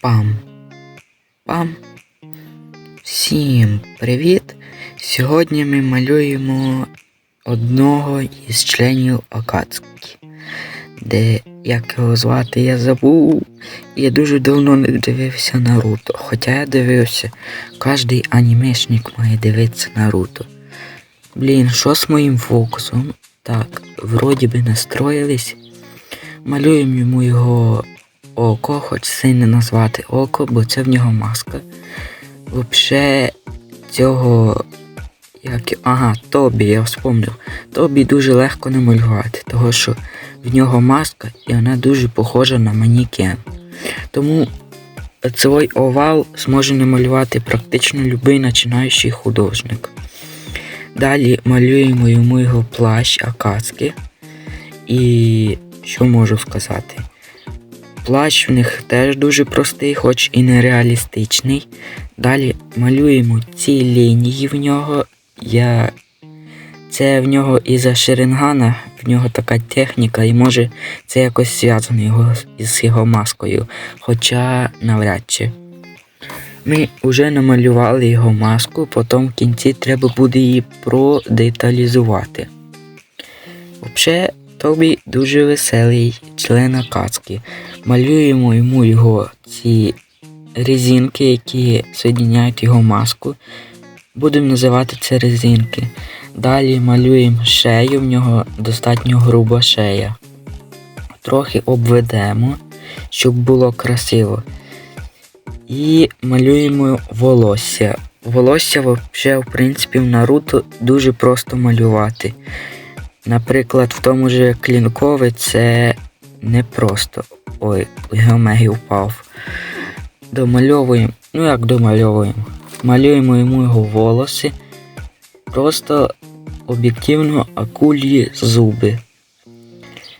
Пам. Пам. Всім привіт! Сьогодні ми малюємо одного із членів Акацькі. Де як його звати, я забув. Я дуже давно не дивився Наруто. Хоча я дивився, кожний анімешник має дивитися Наруто. Блін, що з моїм фокусом? Так, вроді би настроїлись. Малюємо йому його око, хоч це й не назвати око, бо це в нього маска. Вообще цього. Як... Ага, Тобі, я вспомнив. Тобі дуже легко намалювати, того що в нього маска і вона дуже похожа на манікен. Тому цей овал зможе намалювати практично будь-який починаючий художник. Далі малюємо йому його плащ Акацки. І що можу сказати? Плащ в них теж дуже простий, хоч і нереалістичний. Далі малюємо ці лінії в нього. Я... Це в нього із-за Шеренгана, в нього така техніка, і може це якось зв'язано його із його маскою. Хоча навряд чи. Ми вже намалювали його маску, потім в кінці треба буде її продеталізувати. Взагалі, Тобі дуже веселий член Акацки. Малюємо йому його ці резинки, які соєдиняють його маску. Будемо називати це резинки. Далі малюємо шею, в нього достатньо груба шея. Трохи обведемо, щоб було красиво. І малюємо волосся. Волосся взагалі, в принципі, в Наруто дуже просто малювати. Наприклад, в тому же клінкові це не просто. Ой, геомегі впав. Домальовуємо. Ну як домальовуємо? Малюємо йому його волоси. Просто об'єктивно акулі зуби.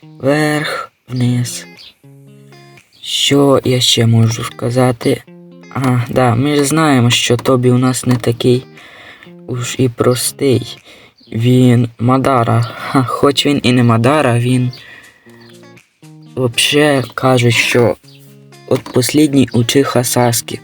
Вверх, вниз. Що я ще можу сказати? А, да, ми ж знаємо, що Тобі у нас не такий уж і простий. Він Мадара. Ха, хоч він і не Мадара, він взагалі кажуть, що от послідній учиха Саскі.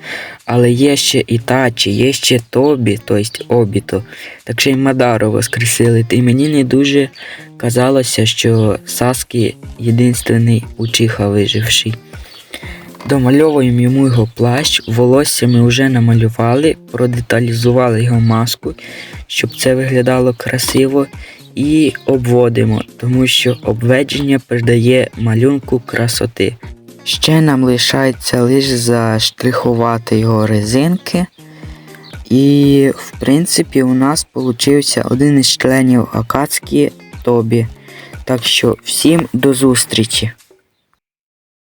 Але є ще Ітачі, є ще Тобі, тобто Обіто. Так ще й Мадару воскресили. І мені не дуже казалося, що Саскі єдинственний учиха виживший. Домальовуємо йому його плащ, волосся ми вже намалювали, продеталізували його маску, щоб це виглядало красиво, і обводимо, тому що обведення придає малюнку красоти. Ще нам лишається лише заштрихувати його резинки. І, в принципі, у нас получився один із членів Акацькі Тобі. Так що всім до зустрічі!